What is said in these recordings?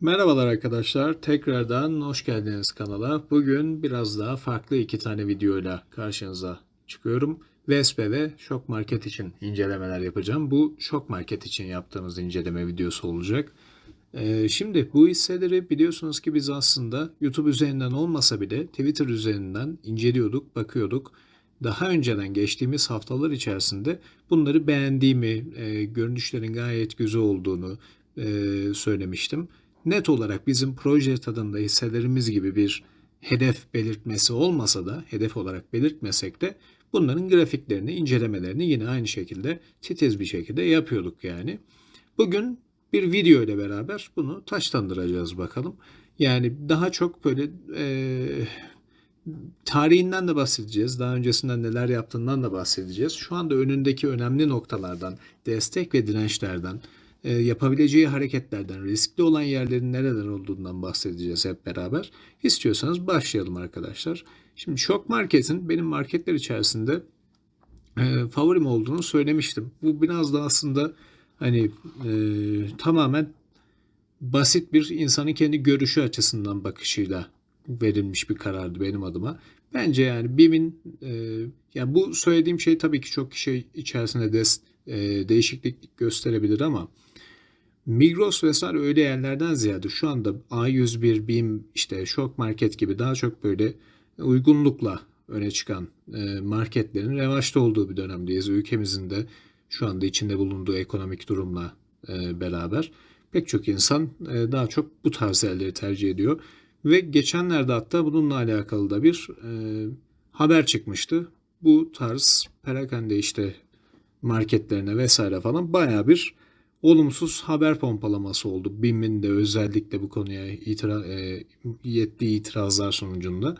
Merhabalar arkadaşlar. Tekrardan hoş geldiniz kanala. Bugün biraz daha farklı iki tane videoyla karşınıza çıkıyorum. Vespe ve Şok Market için incelemeler yapacağım. Bu Şok Market için yaptığımız inceleme videosu olacak. Ee, şimdi bu hisseleri biliyorsunuz ki biz aslında YouTube üzerinden olmasa bile Twitter üzerinden inceliyorduk, bakıyorduk. Daha önceden geçtiğimiz haftalar içerisinde bunları beğendiğimi, e, görünüşlerin gayet güzel olduğunu e, söylemiştim net olarak bizim proje tadında hisselerimiz gibi bir hedef belirtmesi olmasa da hedef olarak belirtmesek de bunların grafiklerini, incelemelerini yine aynı şekilde titiz bir şekilde yapıyorduk yani. Bugün bir video ile beraber bunu taşlandıracağız bakalım. Yani daha çok böyle e, tarihinden de bahsedeceğiz. Daha öncesinden neler yaptığından da bahsedeceğiz. Şu anda önündeki önemli noktalardan, destek ve dirençlerden, yapabileceği hareketlerden, riskli olan yerlerin nereler olduğundan bahsedeceğiz hep beraber. İstiyorsanız başlayalım arkadaşlar. Şimdi Şok Market'in benim marketler içerisinde e, favorim olduğunu söylemiştim. Bu biraz da aslında hani e, tamamen basit bir insanın kendi görüşü açısından bakışıyla verilmiş bir karardı benim adıma. Bence yani BİM'in e, yani bu söylediğim şey tabii ki çok kişi içerisinde des, e, değişiklik gösterebilir ama Migros vesaire öyle yerlerden ziyade şu anda A101, BİM, işte Şok Market gibi daha çok böyle uygunlukla öne çıkan e, marketlerin revaçta olduğu bir dönemdeyiz. Ülkemizin de şu anda içinde bulunduğu ekonomik durumla e, beraber pek çok insan e, daha çok bu tarz yerleri tercih ediyor. Ve geçenlerde hatta bununla alakalı da bir haber çıkmıştı. Bu tarz perakende işte marketlerine vesaire falan baya bir olumsuz haber pompalaması oldu. BİM'in de özellikle bu konuya itira, e, yettiği itirazlar sonucunda.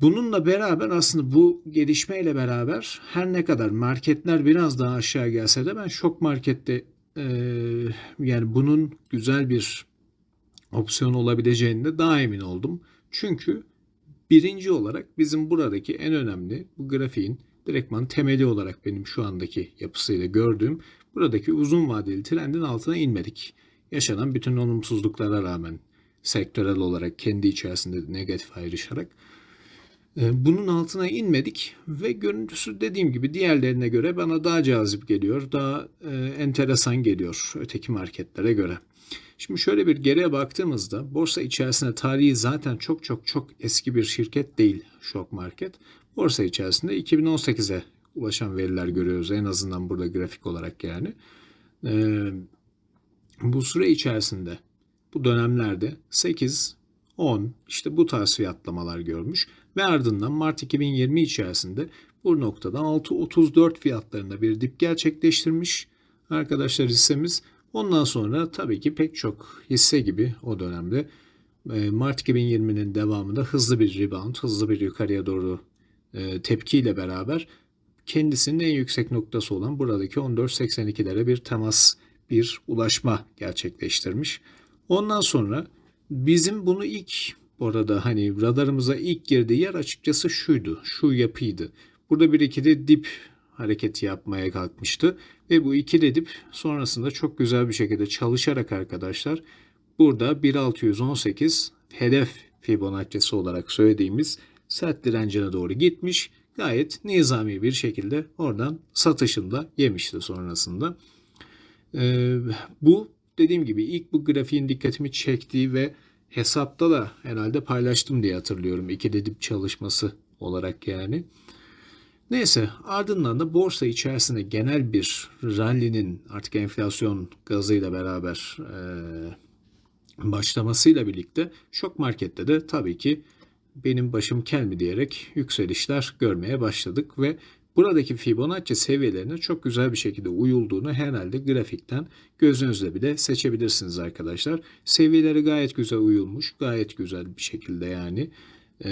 Bununla beraber aslında bu gelişmeyle beraber her ne kadar marketler biraz daha aşağı gelse de ben şok markette e, yani bunun güzel bir opsiyon olabileceğinde daha emin oldum. Çünkü birinci olarak bizim buradaki en önemli bu grafiğin direktman temeli olarak benim şu andaki yapısıyla gördüğüm buradaki uzun vadeli trendin altına inmedik. Yaşanan bütün olumsuzluklara rağmen sektörel olarak kendi içerisinde negatif ayrışarak e, bunun altına inmedik ve görüntüsü dediğim gibi diğerlerine göre bana daha cazip geliyor, daha e, enteresan geliyor öteki marketlere göre. Şimdi şöyle bir geriye baktığımızda borsa içerisinde tarihi zaten çok çok çok eski bir şirket değil Şok Market. Borsa içerisinde 2018'e ulaşan veriler görüyoruz. En azından burada grafik olarak yani. Ee, bu süre içerisinde bu dönemlerde 8, 10 işte bu tarz fiyatlamalar görmüş ve ardından Mart 2020 içerisinde bu noktada 6.34 fiyatlarında bir dip gerçekleştirmiş arkadaşlar hissemiz. Ondan sonra tabii ki pek çok hisse gibi o dönemde e, Mart 2020'nin devamında hızlı bir rebound, hızlı bir yukarıya doğru e, tepkiyle beraber kendisinin en yüksek noktası olan buradaki 14.82'lere bir temas, bir ulaşma gerçekleştirmiş. Ondan sonra bizim bunu ilk orada hani radarımıza ilk girdiği yer açıkçası şuydu, şu yapıydı. Burada bir ikili dip hareketi yapmaya kalkmıştı ve bu ikili dip sonrasında çok güzel bir şekilde çalışarak arkadaşlar burada 1618 hedef Fibonacci'si olarak söylediğimiz sert direncine doğru gitmiş gayet nizami bir şekilde oradan satışında yemişti sonrasında. Ee, bu dediğim gibi ilk bu grafiğin dikkatimi çektiği ve hesapta da herhalde paylaştım diye hatırlıyorum. İki dip çalışması olarak yani. Neyse ardından da borsa içerisinde genel bir rally'nin artık enflasyon gazıyla beraber e, başlamasıyla birlikte şok markette de tabii ki benim başım kel mi diyerek yükselişler görmeye başladık ve buradaki Fibonacci seviyelerine çok güzel bir şekilde uyulduğunu herhalde grafikten gözünüzle bile seçebilirsiniz arkadaşlar. Seviyeleri gayet güzel uyulmuş, gayet güzel bir şekilde yani e,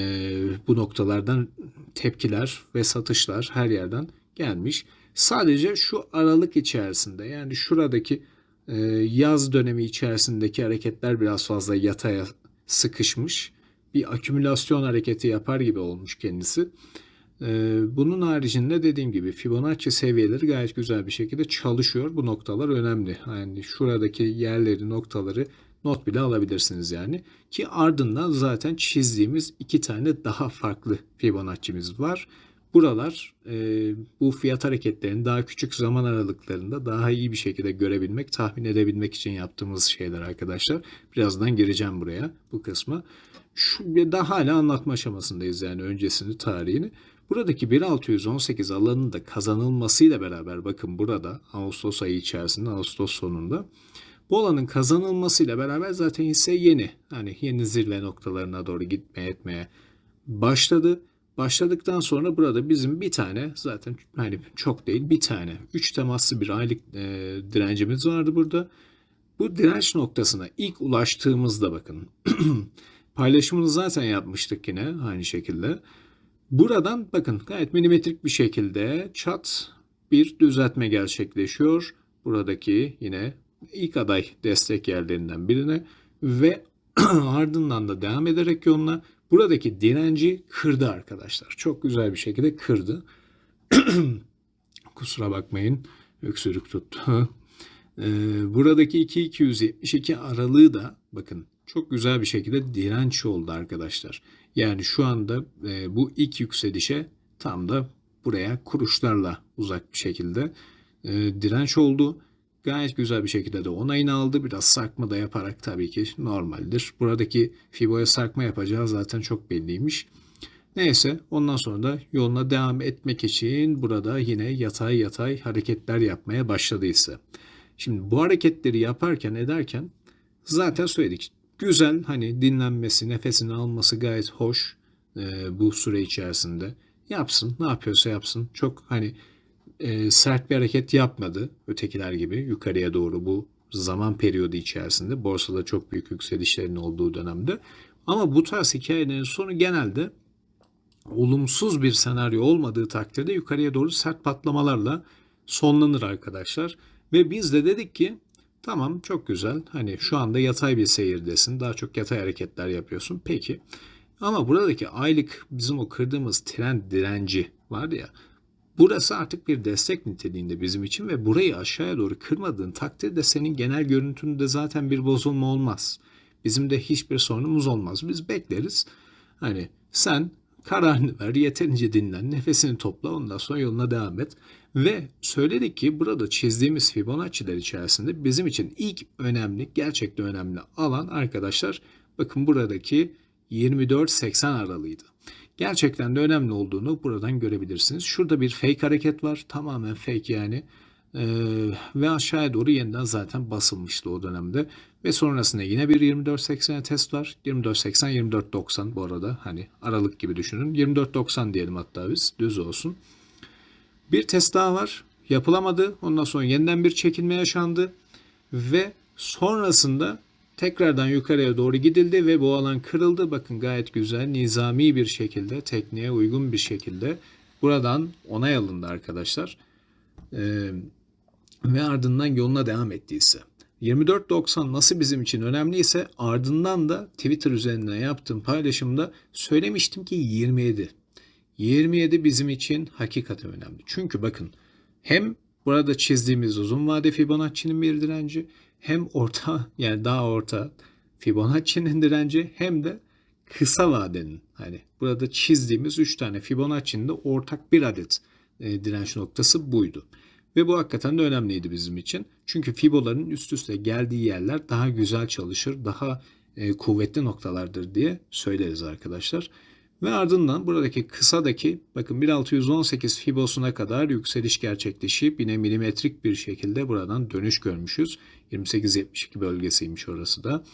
bu noktalardan tepkiler ve satışlar her yerden gelmiş. Sadece şu aralık içerisinde yani şuradaki e, yaz dönemi içerisindeki hareketler biraz fazla yataya sıkışmış bir akümülasyon hareketi yapar gibi olmuş kendisi. Ee, bunun haricinde dediğim gibi Fibonacci seviyeleri gayet güzel bir şekilde çalışıyor. Bu noktalar önemli. Yani şuradaki yerleri, noktaları not bile alabilirsiniz yani. Ki ardından zaten çizdiğimiz iki tane daha farklı Fibonacci'miz var. Buralar e, bu fiyat hareketlerini daha küçük zaman aralıklarında daha iyi bir şekilde görebilmek, tahmin edebilmek için yaptığımız şeyler arkadaşlar. Birazdan gireceğim buraya bu kısma. Şu daha hala anlatma aşamasındayız yani öncesini, tarihini. Buradaki 1618 alanının da kazanılmasıyla beraber bakın burada Ağustos ayı içerisinde, Ağustos sonunda bu alanın kazanılmasıyla beraber zaten hisse yeni. Hani yeni zirve noktalarına doğru gitmeye etmeye başladı. Başladıktan sonra burada bizim bir tane zaten hani çok değil bir tane 3 temaslı bir aylık e, direncimiz vardı burada. Bu direnç noktasına ilk ulaştığımızda bakın paylaşımını zaten yapmıştık yine aynı şekilde. Buradan bakın gayet milimetrik bir şekilde çat bir düzeltme gerçekleşiyor. Buradaki yine ilk aday destek yerlerinden birine ve ardından da devam ederek yoluna buradaki direnci kırdı arkadaşlar. Çok güzel bir şekilde kırdı. Kusura bakmayın öksürük tuttu. Ee, buradaki 2272 aralığı da bakın çok güzel bir şekilde direnç oldu arkadaşlar. Yani şu anda e, bu ilk yükselişe tam da buraya kuruşlarla uzak bir şekilde e, direnç oldu. Gayet güzel bir şekilde de onayını aldı. Biraz sarkma da yaparak tabii ki normaldir. Buradaki Fibo'ya sarkma yapacağı zaten çok belliymiş. Neyse ondan sonra da yoluna devam etmek için burada yine yatay yatay hareketler yapmaya başladıysa. Şimdi bu hareketleri yaparken ederken zaten söyledik. Güzel hani dinlenmesi, nefesini alması gayet hoş e, bu süre içerisinde. Yapsın, ne yapıyorsa yapsın. Çok hani e, sert bir hareket yapmadı ötekiler gibi yukarıya doğru bu zaman periyodu içerisinde. Borsada çok büyük yükselişlerin olduğu dönemde. Ama bu tarz hikayelerin sonu genelde olumsuz bir senaryo olmadığı takdirde yukarıya doğru sert patlamalarla sonlanır arkadaşlar. Ve biz de dedik ki tamam çok güzel hani şu anda yatay bir seyirdesin daha çok yatay hareketler yapıyorsun peki. Ama buradaki aylık bizim o kırdığımız trend direnci var ya burası artık bir destek niteliğinde bizim için ve burayı aşağıya doğru kırmadığın takdirde senin genel görüntünde zaten bir bozulma olmaz. Bizim de hiçbir sorunumuz olmaz. Biz bekleriz. Hani sen kararını ver, yeterince dinlen, nefesini topla, ondan sonra yoluna devam et. Ve söyledik ki burada çizdiğimiz Fibonacci'ler içerisinde bizim için ilk önemli, gerçekten önemli alan arkadaşlar bakın buradaki 24-80 aralığıydı. Gerçekten de önemli olduğunu buradan görebilirsiniz. Şurada bir fake hareket var. Tamamen fake yani. Ee, ve aşağıya doğru yeniden zaten basılmıştı o dönemde. Ve sonrasında yine bir 24.80'e test var. 24.80, 24.90 bu arada. Hani aralık gibi düşünün. 24.90 diyelim hatta biz. Düz olsun. Bir test daha var. Yapılamadı. Ondan sonra yeniden bir çekilme yaşandı. Ve sonrasında tekrardan yukarıya doğru gidildi ve bu alan kırıldı. Bakın gayet güzel, nizami bir şekilde, tekniğe uygun bir şekilde buradan onay alındı arkadaşlar. Ee, ve ardından yoluna devam ettiyse. 24.90 nasıl bizim için önemliyse ardından da Twitter üzerinden yaptığım paylaşımda söylemiştim ki 27. 27 bizim için hakikaten önemli. Çünkü bakın hem burada çizdiğimiz uzun vade Fibonacci'nin bir direnci hem orta yani daha orta Fibonacci'nin direnci hem de kısa vadenin hani burada çizdiğimiz 3 tane Fibonacci'nin de ortak bir adet e, direnç noktası buydu. Ve bu hakikaten de önemliydi bizim için. Çünkü fiboların üst üste geldiği yerler daha güzel çalışır, daha e, kuvvetli noktalardır diye söyleriz arkadaşlar. Ve ardından buradaki kısadaki bakın 1618 fibosuna kadar yükseliş gerçekleşip yine milimetrik bir şekilde buradan dönüş görmüşüz. 28-72 bölgesiymiş orası da.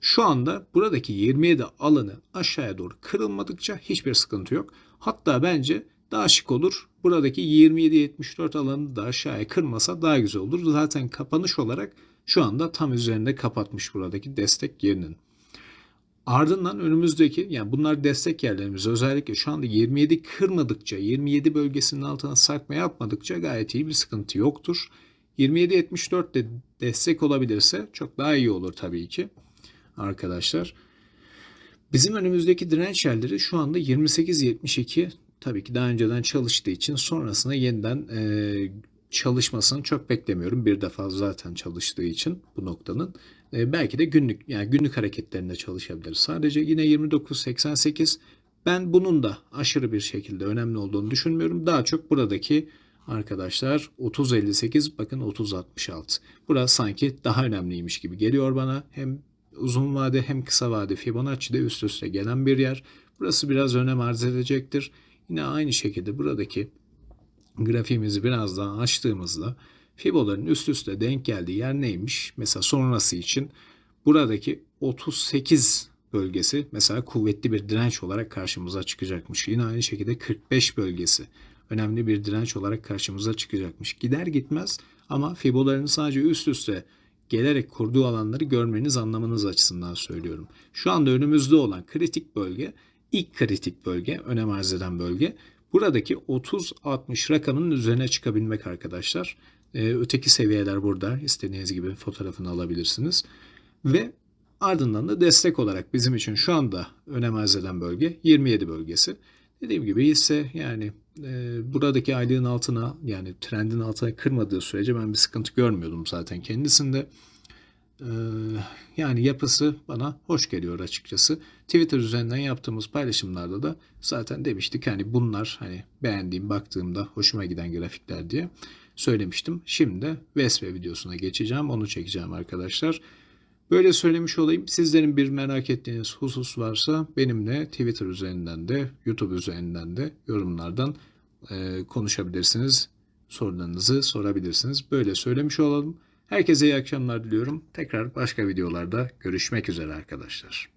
Şu anda buradaki 27 alanı aşağıya doğru kırılmadıkça hiçbir sıkıntı yok. Hatta bence daha şık olur. Buradaki 27-74 alanı da aşağıya kırmasa daha güzel olur. Zaten kapanış olarak şu anda tam üzerinde kapatmış buradaki destek yerinin. Ardından önümüzdeki yani bunlar destek yerlerimiz özellikle şu anda 27 kırmadıkça 27 bölgesinin altına sarkma yapmadıkça gayet iyi bir sıkıntı yoktur. 27-74 de destek olabilirse çok daha iyi olur tabii ki arkadaşlar. Bizim önümüzdeki direnç yerleri şu anda 28-72 tabii ki daha önceden çalıştığı için sonrasında yeniden e, çalışmasını çok beklemiyorum. Bir defa zaten çalıştığı için bu noktanın E, belki de günlük yani günlük hareketlerinde çalışabilir. Sadece yine 29.88 ben bunun da aşırı bir şekilde önemli olduğunu düşünmüyorum. Daha çok buradaki arkadaşlar 30.58 bakın 30.66. Burası sanki daha önemliymiş gibi geliyor bana. Hem uzun vade hem kısa vade Fibonacci'de üst üste gelen bir yer. Burası biraz önem arz edecektir. Yine aynı şekilde buradaki grafiğimizi biraz daha açtığımızda Fibo'ların üst üste denk geldiği yer neymiş? Mesela sonrası için buradaki 38 bölgesi mesela kuvvetli bir direnç olarak karşımıza çıkacakmış. Yine aynı şekilde 45 bölgesi önemli bir direnç olarak karşımıza çıkacakmış. Gider gitmez ama Fibo'ların sadece üst üste gelerek kurduğu alanları görmeniz anlamanız açısından söylüyorum. Şu anda önümüzde olan kritik bölge ilk kritik bölge, önem arz eden bölge. Buradaki 30-60 rakamının üzerine çıkabilmek arkadaşlar. Ee, öteki seviyeler burada. İstediğiniz gibi fotoğrafını alabilirsiniz. Ve ardından da destek olarak bizim için şu anda önem arz eden bölge 27 bölgesi. Dediğim gibi ise yani e, buradaki aylığın altına yani trendin altına kırmadığı sürece ben bir sıkıntı görmüyordum zaten kendisinde. Ee, yani yapısı bana hoş geliyor açıkçası. Twitter üzerinden yaptığımız paylaşımlarda da zaten demiştik hani bunlar hani beğendiğim, baktığımda hoşuma giden grafikler diye söylemiştim. Şimdi de videosuna geçeceğim. Onu çekeceğim arkadaşlar. Böyle söylemiş olayım. Sizlerin bir merak ettiğiniz husus varsa benimle Twitter üzerinden de YouTube üzerinden de yorumlardan e, konuşabilirsiniz. Sorularınızı sorabilirsiniz. Böyle söylemiş olalım. Herkese iyi akşamlar diliyorum. Tekrar başka videolarda görüşmek üzere arkadaşlar.